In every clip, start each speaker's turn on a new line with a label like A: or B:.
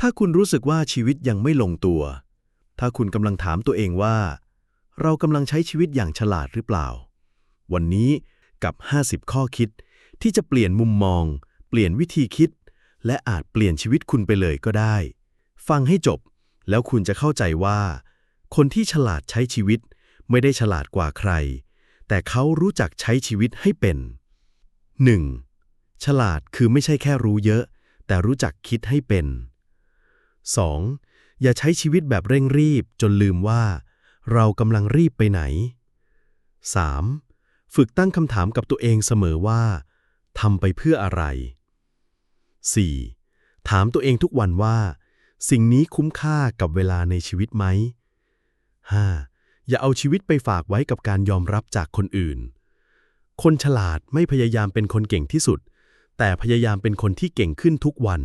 A: ถ้าคุณรู้สึกว่าชีวิตยังไม่ลงตัว ถ้าคุณกำลังถามตัวเองว่า เรากำลังใช้ชีวิตอย่างฉลาดหรือเปล่า วันนี้กับ 50 ข้อคิดที่จะเปลี่ยนมุมมอง เปลี่ยนวิธีคิด และอาจเปลี่ยนชีวิตคุณไปเลยก็ได้ ฟังให้จบ แล้วคุณจะเข้าใจว่า คนที่ฉลาดใช้ชีวิตไม่ได้ฉลาดกว่าใคร แต่เขารู้จักใช้ชีวิตให้เป็น 1. ฉลาดคือไม่ใช่แค่รู้เยอะ แต่รู้จักคิดให้เป็น 2. อย่าใช้ชีวิตแบบเร่งรีบจนลืมว่า เรากำลังรีบไปไหน 3. ฝึกตั้งคำถามกับตัวเองเสมอว่าทำไปเพื่ออะไร 4. ถามตัวเองทุกวันว่า สิ่งนี้คุ้มค่ากับเวลาในชีวิตไหม 5. อย่าเอาชีวิตไปฝากไว้กับการยอมรับจากคนอื่น คนฉลาดไม่พยายามเป็นคนเก่งที่สุด แต่พยายามเป็นคนที่เก่งขึ้นทุกวัน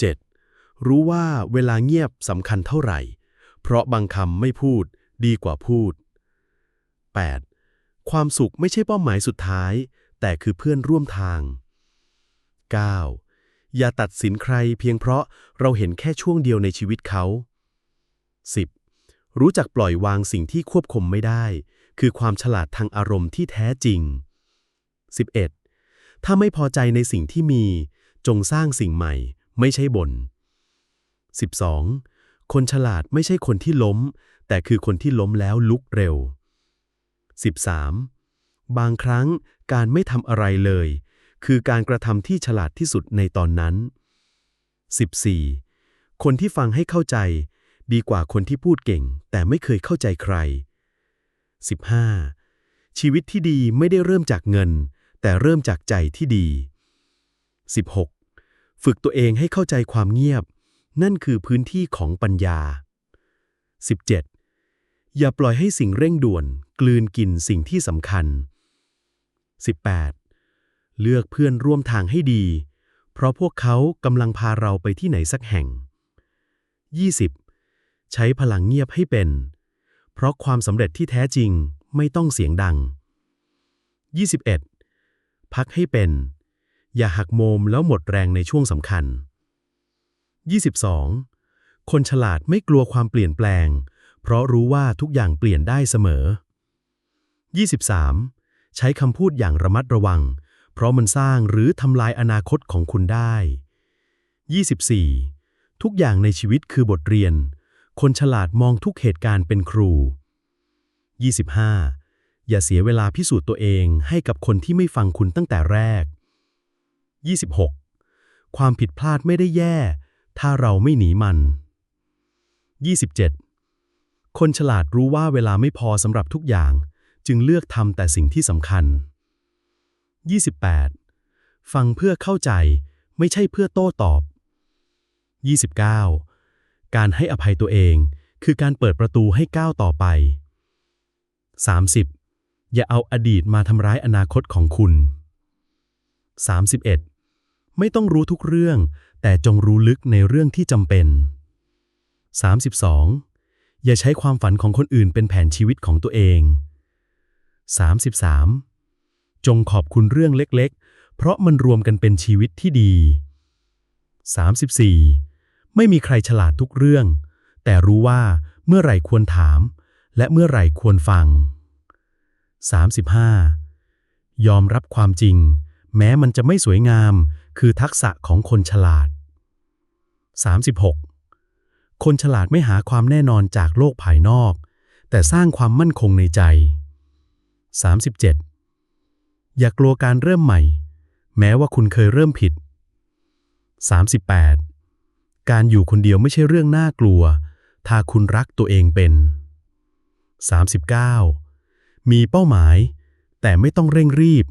A: 7. รู้ว่าเวลาเงียบสำคัญเท่าไหร่ เพราะบางคำไม่พูดดีกว่าพูด 8. ความสุขไม่ใช่เป้าหมายสุดท้าย แต่คือเพื่อนร่วมทาง 9. อย่าตัดสินใครเพียงเพราะเราเห็นแค่ช่วงเดียวในชีวิตเขา 10. รู้จักปล่อยวางสิ่งที่ควบคุมไม่ได้ คือความฉลาดทางอารมณ์ที่แท้จริง 11. ถ้าไม่พอใจในสิ่งที่มี จงสร้างสิ่งใหม่ ไม่ใช่บน่น 12. คนฉลาดไม่ใช่คนที่ล้ม แต่คือคนที่ล้มแล้วลุกเร็ว 13. บางครั้งการไม่ทำอะไรเลย คือการกระทำที่ฉลาดที่สุดในตอนนั้น 14. คนที่ฟังให้เข้าใจ ดีกว่าคนที่พูดเก่ง แต่ไม่เคยเข้าใจใคร 15. ชีวิตที่ดีไม่ได้เริ่มจากเงิน แต่เริ่มจากใจที่ดี 16. ฝึกตัวเองให้เข้าใจความเงียบ นั่นคือพื้นที่ของปัญญา 17. อย่าปล่อยให้สิ่งเร่งด่วน กลืนกินสิ่งที่สำคัญ 18. เลือกเพื่อนร่วมทางให้ดี เพราะพวกเขากำลังพาเราไปที่ไหนสักแห่ง 20. ใช้พลังเงียบให้เป็น เพราะความสำเร็จที่แท้จริงไม่ต้องเสียงดัง 21. พักให้เป็น อย่าหักโมมแล้วหมดแรงในช่วงสำคัญ 22. คนฉลาดไม่กลัวความเปลี่ยนแปลง เพราะรู้ว่าทุกอย่างเปลี่ยนได้เสมอ 23. ใช้คำพูดอย่างระมัดระวัง เพราะมันสร้างหรือทำลายอนาคตของคุณได้ 24. ทุกอย่างในชีวิตคือบทเรียน คนฉลาดมองทุกเหตุการณ์เป็นครู 25. อย่าเสียเวลาพิสูจน์ตัวเองให้กับคนที่ไม่ฟังคุณตั้งแต่แรก 26. ความผิดพลาดไม่ได้แย่ ถ้าเราไม่หนีมัน 27. คนฉลาดรู้ว่าเวลาไม่พอสำหรับทุกอย่าง จึงเลือกทำแต่สิ่งที่สำคัญ 28. ฟังเพื่อเข้าใจไม่ใช่เพื่อโต้ตอบ 29. การให้อภัยตัวเองคือการเปิดประตูให้ก้าวต่อไป 30. อย่าเอาอดีตมาทำร้ายอนาคตของคุณ 31. ไม่ต้องรู้ทุกเรื่อง แต่จงรู้ลึกในเรื่องที่จำเป็น 32. อย่าใช้ความฝันของคนอื่นเป็นแผนชีวิตของตัวเอง 33. จงขอบคุณเรื่องเล็กๆ เพราะมันรวมกันเป็นชีวิตที่ดี 34. ไม่มีใครฉลาดทุกเรื่อง แต่รู้ว่าเมื่อไหร่ควรถาม และเมื่อไหร่ควรฟัง 35. ยอมรับความจริง แม้มันจะไม่สวยงาม คือทักษะของคนฉลาด 36. คนฉลาดไม่หาความแน่นอนจากโลกภายนอก แต่สร้างความมั่นคงในใจ 37. อย่ากลัวการเริ่มใหม่ แม้ว่าคุณเคยเริ่มผิด 38. การอยู่คนเดียวไม่ใช่เรื่องน่ากลัว ถ้าคุณรักตัวเองเป็น 39. มีเป้าหมาย แต่ไม่ต้องเร่งรีบ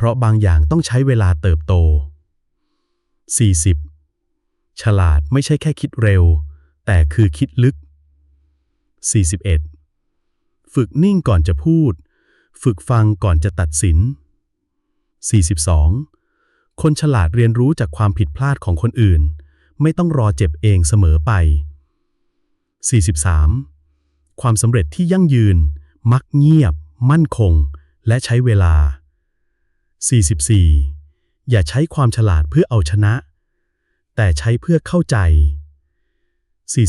A: เพราะบางอย่างต้องใช้เวลาเติบโต 40. ฉลาดไม่ใช่แค่คิดเร็ว แต่คือคิดลึก 41. ฝึกนิ่งก่อนจะพูด ฝึกฟังก่อนจะตัดสิน 42. คนฉลาดเรียนรู้จากความผิดพลาดของคนอื่น ไม่ต้องรอเจ็บเองเสมอไป 43. ความสำเร็จที่ยั่งยืน มักเงียบ มั่นคง และใช้เวลา 44. อย่าใช้ความฉลาดเพื่อเอาชนะ
B: แต่ใช้เพื่อเข้าใจ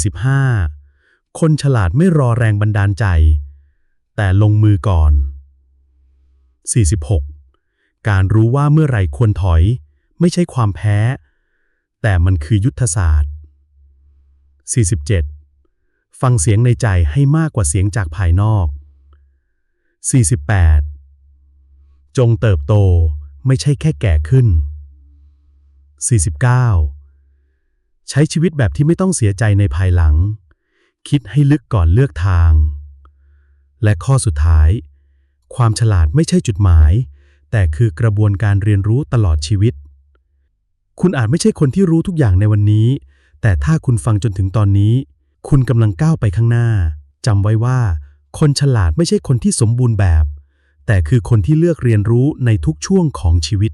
B: 45. คนฉลาดไม่รอแรงบันดาลใจ แต่ลงมือก่อน 46. การรู้ว่าเมื่อไรควรถอย ไม่ใช่ความแพ้ แต่มันคือยุทธศาสตร์ 47. ฟังเสียงในใจให้มากกว่าเสียงจากภายนอก 48. จงเติบโตไม่ใช่แค่แก่ขึ้น 49. ใช้ชีวิตแบบที่ไม่ต้องเสียใจในภายหลัง คิดให้ลึกก่อนเลือกทาง และข้อสุดท้าย ความฉลาดไม่ใช่จุดหมาย แต่คือกระบวนการเรียนรู้ตลอดชีวิต คุณอาจไม่ใช่คนที่รู้ทุกอย่างในวันนี้ แต่ถ้าคุณฟังจนถึงตอนนี้ คุณกำลังก้าวไปข้างหน้าจำไว้ว่า คนฉลาดไม่ใช่คนที่สมบูรณ์แบบ แต่คือคนที่เลือกเรียนรู้ในทุกช่วงของชีวิต